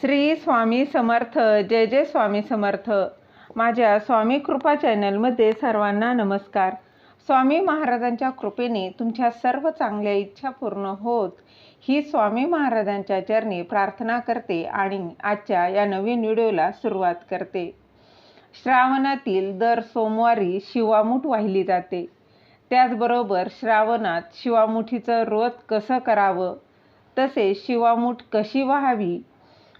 श्री स्वामी समर्थ जय जय स्वामी समर्थ. माझ्या स्वामी कृपा चॅनलमध्ये सर्वांना नमस्कार. स्वामी महाराजांच्या कृपेने तुमच्या सर्व चांगल्या इच्छा पूर्ण होत ही स्वामी महाराजांच्या चरणी प्रार्थना करते आणि आजच्या या नवीन व्हिडिओला सुरुवात करते. श्रावणातील दर सोमवारी शिवामूठ वाहिली जाते. त्याचबरोबर श्रावणात शिवामुठीचं व्रत कसं करावं? तसेच शिवामूठ कशी व्हावी?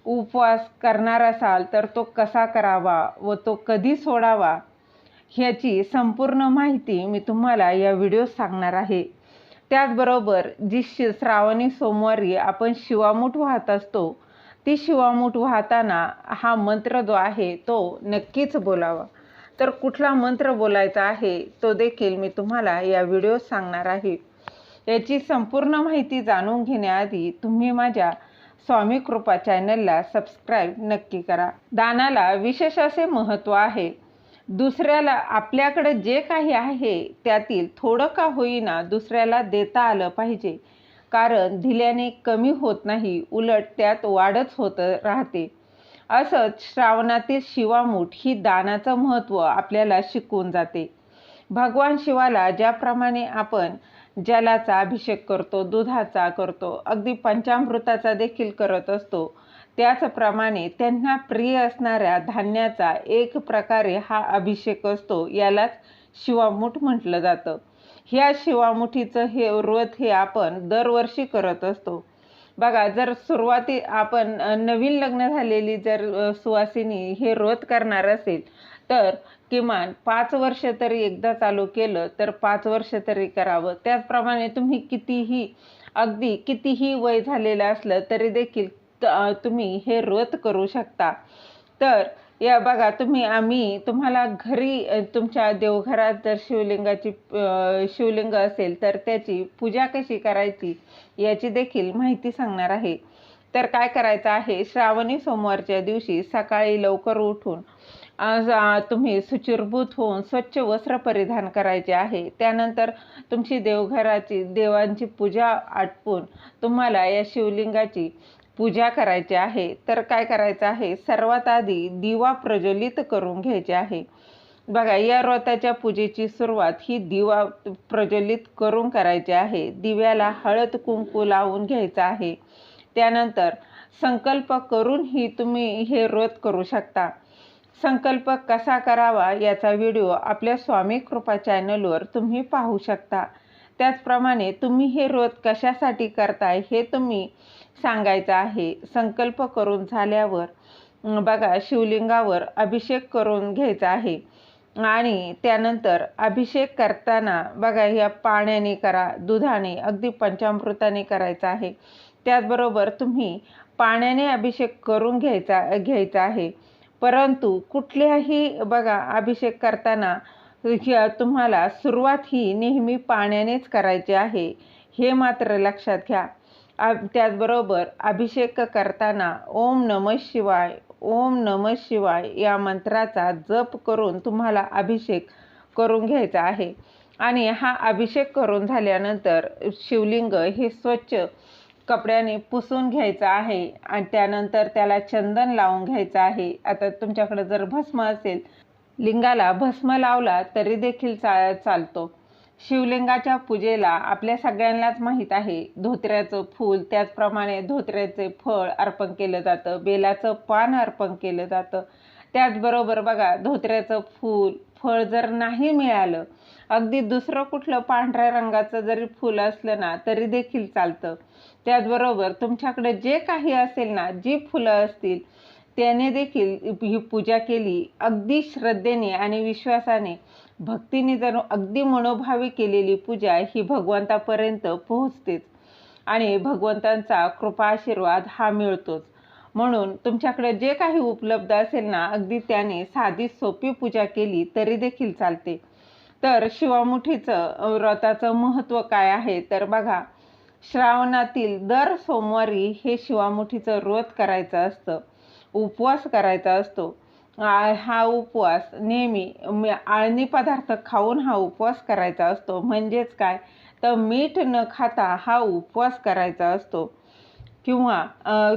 उपवास करणार असाल तर तो कसा करावा व तो कधी सोडावा ह्याची संपूर्ण माहिती मी तुम्हाला या व्हिडिओत सांगणार आहे. त्याचबरोबर जी शि श्रावणी सोमवारी आपण शिवामूठ वाहत असतो ती शिवामूठ वाहताना हा मंत्र जो आहे तो नक्कीच बोलावा. तर कुठला मंत्र बोलायचा आहे तो देखील मी तुम्हाला या व्हिडिओत सांगणार आहे. याची संपूर्ण माहिती जाणून घेण्याआधी तुम्ही माझ्या स्वामी कृपा चॅनलला सबस्क्राईब नक्की करा. दानाला विशेष असे महत्त्व आहे. दुसऱ्याला आपल्याकडे जे काही आहे त्यातील थोडं का होईना दुसऱ्याला देता आलं पाहिजे. कारण दिल्याने कमी होत नाही उलट त्यात वाढच होत राहते. असंच श्रावणातील शिवामूठ ही दानाचं महत्त्व आपल्याला शिकवून जाते. भगवान शिवाला ज्याप्रमाणे आपण जलाचा अभिषेक करतो दुधाचा करतो अगदी पंचामृताचा देखील करत असतो. त्याचप्रमाणे त्यांना प्रिय असणाऱ्या धान्याचा एक प्रकारे हा अभिषेक असतो यालाच शिवामूठ म्हटलं जातं. ह्या शिवामुठीचं हे व्रत हे आपण दरवर्षी करत असतो. बघा जर सुरुवाती आपण नवीन लग्न झालेली जर सुवासिनी हे व्रत करणार असेल तर किमान पाच वर्ष तरी एकदा चालू केलं तर पाच वर्ष तरी करावं. त्याचप्रमाणे तुम्ही कितीही अगदी कितीही वय झालेलं असलं तरी देखील तुम्ही हे व्रत करू शकता. तर या बघा तुम्ही आम्ही तुम्हाला घरी तुमच्या देवघरात जर शिवलिंगाची शिवलिंग असेल तर त्याची पूजा कशी करायची याची देखील माहिती सांगणार आहे. तर काय करायचं आहे श्रावणी सोमवारच्या दिवशी सकाळी लवकर उठून तुम्ही सुचिरभूत होऊन स्वच्छ वस्त्र परिधान करायचे आहे. त्यानंतर तुमची देवघराची देवांची पूजा आटपून तुम्हाला या शिवलिंगाची पूजा करायची आहे. तर काय करायचं आहे? सर्वात आधी दिवा प्रज्वलित करून घ्यायचे आहे. बघा या व्रताच्या पूजेची सुरुवात ही दिवा प्रज्वलित करून करायची आहे. दिव्याला हळद कुंकू लावून घ्यायचं आहे. त्यानंतर संकल्प करून ही तुम्ही हे व्रत करू शकता. संकल्प कसा करावा याचा व्हिडिओ आपल्या स्वामी कृपा चॅनलवर तुम्ही पाहू शकता. त्याचप्रमाणे तुम्ही हे व्रत कशासाठी करताय हे तुम्ही सांगायचं आहे. संकल्प करून झाल्यावर बघा शिवलिंगावर अभिषेक करून घ्यायचा आहे. आणि त्यानंतर अभिषेक करताना बघा या पाण्याने करा दुधाने अगदी पंचामृताने करायचा आहे. त्याचबरोबर तुम्ही पाण्याने अभिषेक करून घ्यायचा घ्यायचा आहे. परंतु कुठल्याही बघा अभिषेक करताना तुम्हाला सुरुवात ही नेहमी पाण्यानेच करायची आहे हे मात्र लक्षात घ्या. त्याचबरोबर अभिषेक करताना ओम नम शिवाय ओम नम शिवाय या मंत्राचा जप करून तुम्हाला अभिषेक करून घ्यायचा आहे. आणि हा अभिषेक करून झाल्यानंतर शिवलिंग हे स्वच्छ कपड्याने पुसून घ्यायचं आहे आणि त्यानंतर त्याला चंदन लावून घ्यायचं आहे. आता तुमच्याकडे जर भस्म असेल लिंगाला भस्म लावला तरी देखील चा चालतो. शिवलिंगाच्या पूजेला आपल्या सगळ्यांनाच माहीत आहे. धोत्र्याचं फूल त्याचप्रमाणे धोत्र्याचे फळ अर्पण केलं जातं बेलाचं पान अर्पण केलं जातं. त्याचबरोबर बघा धोत्र्याचं फूल फळ जर नाही मिळालं अगदी दुसरं कुठलं पांढऱ्या रंगाचं जरी फुलं असलं ना तरी देखील चालतं. त्याचबरोबर तुमच्याकडे जे काही असेल ना जी फुलं असतील त्याने देखील ही पूजा केली अगदी श्रद्धेने आणि विश्वासाने. भक्तीने जर अगदी मनोभावी केलेली पूजा ही भगवंतापर्यंत पोहोचतेच आणि भगवंतांचा कृपा आशीर्वाद हा मिळतोच. म्हणून तुमच्याकडे जे काही उपलब्ध असेल ना अगदी त्याने साधी सोपी पूजा केली तरी देखील चालते. तर शिवामुठीचं व्रताचं महत्त्व काय आहे? तर बघा श्रावणातील दर सोमवारी हे शिवामुठीचं व्रत करायचं असतं. उपवास करायचा असतो. हा उपवास नेहमी आळणी पदार्थ खाऊन हा उपवास करायचा असतो. म्हणजेच काय? तर मीठ न खाता हा उपवास करायचा असतो. किंवा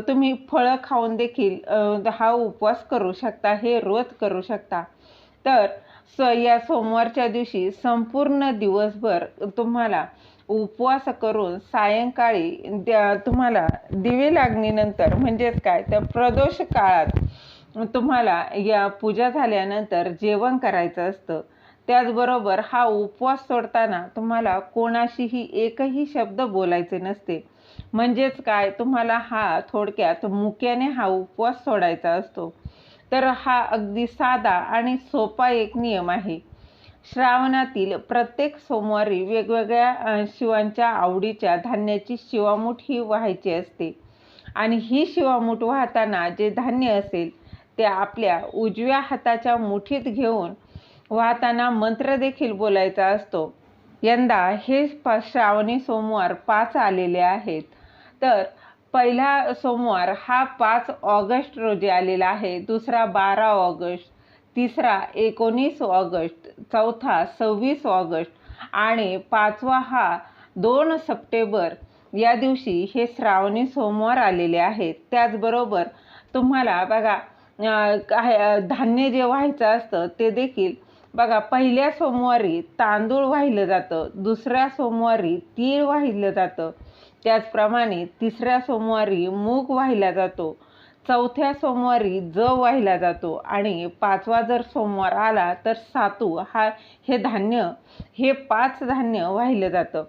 तुम्ही फळं खाऊन देखील हा उपवास करू शकता हे रोज करू शकता. तर स या सोमवारच्या दिवशी संपूर्ण दिवसभर तुम्हाला उपवास करून सायंकाळी द्या तुम्हाला दिवे लागणीनंतर म्हणजेच काय तर प्रदोष काळात तुम्हाला या पूजा झाल्यानंतर जेवण करायचं असतं. त्याचबरोबर हा उपवास सोडताना तुम्हाला कोणाशीही एकही शब्द बोलायचे नसते. म्हणजेच काय? तुम्हाला हा थोडक्यात मुक्याने हा उपवास सोडायचा असतो. तर हा अगदी साधा आणि सोपा एक नियम आहे. श्रावणातील प्रत्येक सोमवारी वेगवेगळ्या शिवांच्या आवडीच्या धान्याची शिवामूठ ही व्हायची असते. आणि ही शिवामूठ वाहताना जे धान्य असेल ते आपल्या उजव्या हाताच्या मुठीत घेऊन वाहताना मंत्र देखील बोलायचा असतो. यंदा हे श्रावणी सोमवार पाच आलेले आहेत. तर पहिला सोमवार हा पाच ऑगस्ट रोजी आलेला आहे. दुसरा बारा ऑगस्ट तिसरा एकोणीस ऑगस्ट चौथा सव्वीस ऑगस्ट आणि पाचवा हा दोन सप्टेंबर या दिवशी हे श्रावणी सोमवार आलेले आहेत. त्याचबरोबर तुम्हाला बघा काय धान्य जे व्हायचं असतं ते देखील बघा पहिल्या सोमवारी तांदूळ वाहिलं जातं दुसऱ्या सोमवारी तीळ वाहिलं जातं त्याचप्रमाणे तिसऱ्या सोमवारी मूग वाहिला जातो चौथ्या सोमवारी जव वाहिला जातो आणि पाचवा जर सोमवार आला तर सातू हा हे धान्य हे पाच धान्य वाहिलं जातं.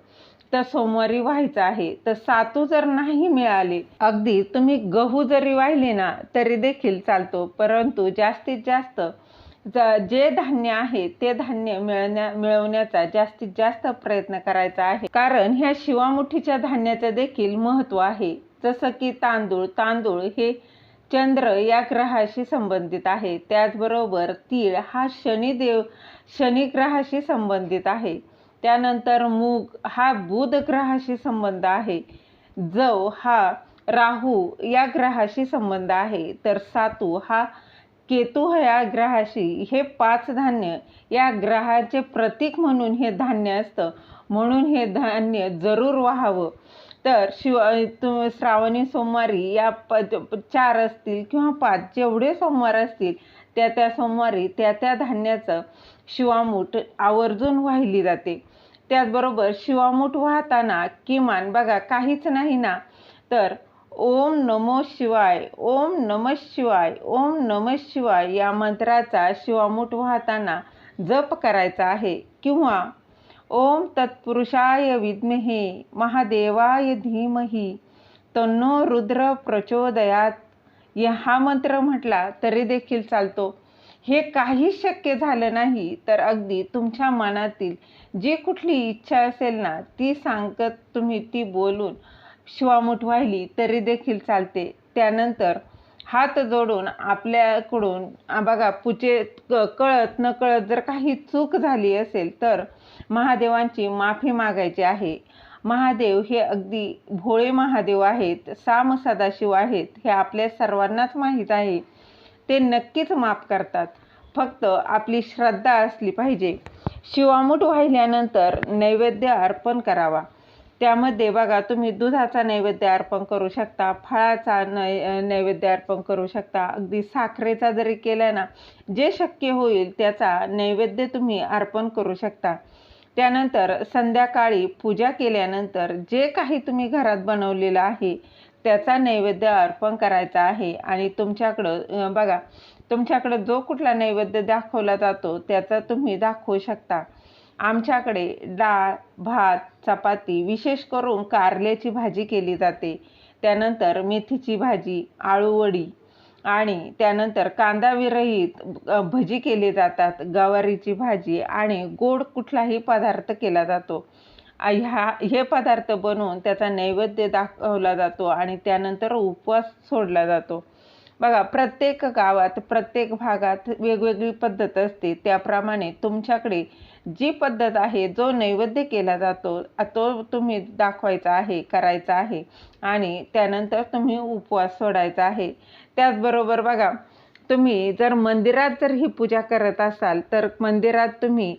तर सोमवारी व्हायचं आहे तर सातू जर नाही मिळाले अगदी तुम्ही गहू जरी वाहिले ना तरी देखील चालतो परंतु जास्तीत जास्त ज- जे धान्य आहे ते धान्य मिळण्या मिळवण्याचा जास्तीत जास्त प्रयत्न करायचा आहे. कारण ह्या शिवामुठीच्या धान्याचं देखील महत्त्व आहे. जसं की तांदूळ तांदूळ हे चंद्र या ग्रहाशी संबंधित आहे. त्याचबरोबर तीळ हा शनिदेव शनी ग्रहाशी संबंधित आहे. त्यानंतर मूग हा बुध ग्रहाशी संबंध आहे. जव हा राहू या ग्रहाशी संबंध आहे. तर सातू हा केतू ह्या ग्रहाशी हे पाच धान्य या ग्रहाचे प्रतीक म्हणून हे धान्य असतं. म्हणून हे धान्य जरूर व्हावं. तर शिव तु श्रावणी सोमवारी या प चार असतील किंवा पाच जेवढे सोमवार असतील त्या त्या सोमवारी त्या त्या धान्याचं शिवामूठ आवर्जून वाहिली जाते. त्याचबरोबर शिवामूठ वाहताना किमान बघा काहीच नाही ना. तर ओम नमो शिवाय ओम नम शिवाय ओम नम शिवाय या मंत्राचा शिवामूठ वाहताना जप करायचा आहे. किंवा ओम तत्पुरुषाय विद्महे महादेवाय धीमही तन्नो रुद्र प्रचोदयात. या हा मंत्र म्हटला तरी देखील चालतो. हे काही शक्य झालं नाही तर अगदी तुमच्या मनातील जी कुठली इच्छा असेल ना ती सांगत तुम्ही ती बोलून शिवामूठ वाहिली तरी देखील चालते. त्यानंतर हात जोडून आपल्याकडून बघा पुचे क- कळत न कळत जर काही चूक झाली असेल तर महादेवांची माफी मागायची आहे. महादेव हे अगदी भोळे महादेव आहेत साम सदाशिव आहेत हे आपल्या सर्वांनाच माहीत आहे. ते नक्कीच माफ करतात. फक्त आपली श्रद्धा असली पाहिजे. शिवामूठ वाहिल्यानंतर नैवेद्य अर्पण करावा. त्यामध्ये बघा तुम्ही दुधाचा नैवेद्य अर्पण करू शकता फळाचा नै नैवेद्य अर्पण करू शकता. अगदी साखरेचा जरी केला ना जे शक्य होईल त्याचा नैवेद्य तुम्ही अर्पण करू शकता. त्यानंतर संध्याकाळी पूजा केल्यानंतर जे काही तुम्ही घरात बनवलेलं आहे त्याचा नैवेद्य अर्पण करायचा आहे. आणि तुमच्याकडं बघा तुमच्याकडं जो कुठला नैवेद्य दाखवला जातो त्याचा तुम्ही दाखवू शकता. आमच्याकडे डाळ भात चपाती विशेष करून कारल्याची भाजी केली जाते. त्यानंतर मेथीची भाजी आळूवडी आणि त्यानंतर कांदा विरहित भजी केली जातात. गवारीची भाजी आणि गोड कुठलाही पदार्थ केला जातो. ह्या हे पदार्थ बनवून त्याचा नैवेद्य दाखवला जातो आणि त्यानंतर उपवास सोडला जातो. बघा प्रत्येक गावात प्रत्येक भागात वेगवेगळी पद्धत असते. त्याप्रमाणे तुमच्याकडे जी पद्धत आहे जो नैवेद्य केला जातो तो तुम्ही दाखवायचा आहे करायचा आहे आणि त्यानंतर तुम्ही उपवास सोडायचा आहे. त्याचबरोबर बघा तुम्ही जर मंदिरात जर ही पूजा करत असाल तर मंदिरात तुम्ही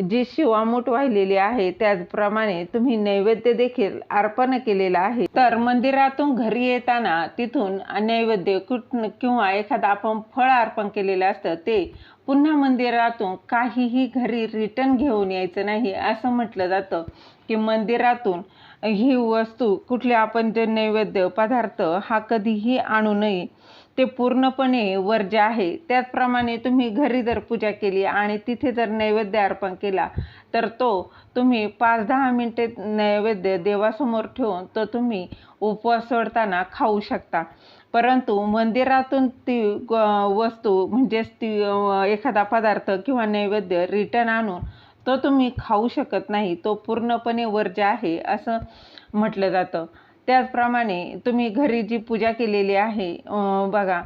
जी शिवामूठ वाहिलेली आहे त्याचप्रमाणे तुम्ही नैवेद्य देखील अर्पण केलेला आहे. तर मंदिरातून घरी येताना तिथून नैवेद्य कुठ किंवा एखादं आपण फळ अर्पण केलेलं असतं ते पुन्हा मंदिरातून काहीही घरी रिटर्न घेऊन यायचं नाही असं म्हटलं जातं की मंदिरातून ही वस्तू कुठले आपण जे नैवेद्य पदार्थ हा कधीही आणू नये ते पूर्णपणे वर्ज्य आहे त्याचप्रमाणे तुम्ही घरी जर पूजा केली आणि तिथे जर नैवेद्य अर्पण केला तर तो तुम्ही पाच दहा मिनटे नैवेद्य देवासमोर ठेवून तो तुम्ही उपवास सोडताना खाऊ शकता. परंतु मंदिरातून ती वस्तू म्हणजेच ती एखादा पदार्थ किंवा नैवेद्य रिटर्न आणून तो तुम्ही खाऊ शकत नाही. तो पूर्णपणे वर्ज्य आहे असं म्हटलं जातं. त्याचप्रमाणे तुम्ही घरी जी पूजा केलेली आहे बघा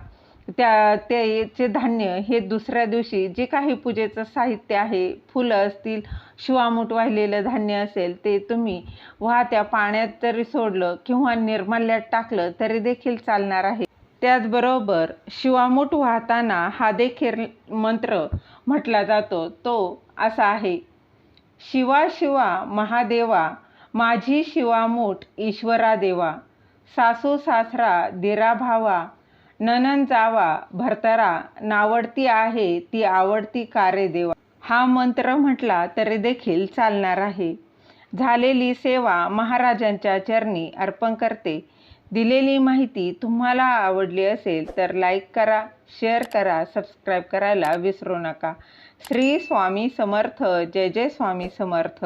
त्या त्याचे धान्य हे दुसऱ्या दिवशी जे काही पूजेचं साहित्य आहे फुलं असतील शिवामूठ वाहिलेलं धान्य असेल ते तुम्ही वाहत्या पाण्यात जरी सोडलं किंवा निर्माल्यात टाकलं तरी देखील चालणार आहे. त्याचबरोबर शिवामूठ वाहताना हा देखील मंत्र म्हटला जातो तो असा आहे शिवा शिवा महादेवा माझी शिवामूठ ईश्वरा देवा. सासू सासरा दिरा भावा. ननन जावा भरतरा नावडती आहे ती आवडती कारे देवा. हा मंत्र म्हटला तरी देखील चालणार आहे. झालेली सेवा महाराजांच्या चरणी अर्पण करते. दिलेली माहिती तुम्हाला आवडली असेल तर लाईक करा शेअर करा सबस्क्राईब करायला विसरू नका. श्री स्वामी समर्थ जय जय स्वामी समर्थ.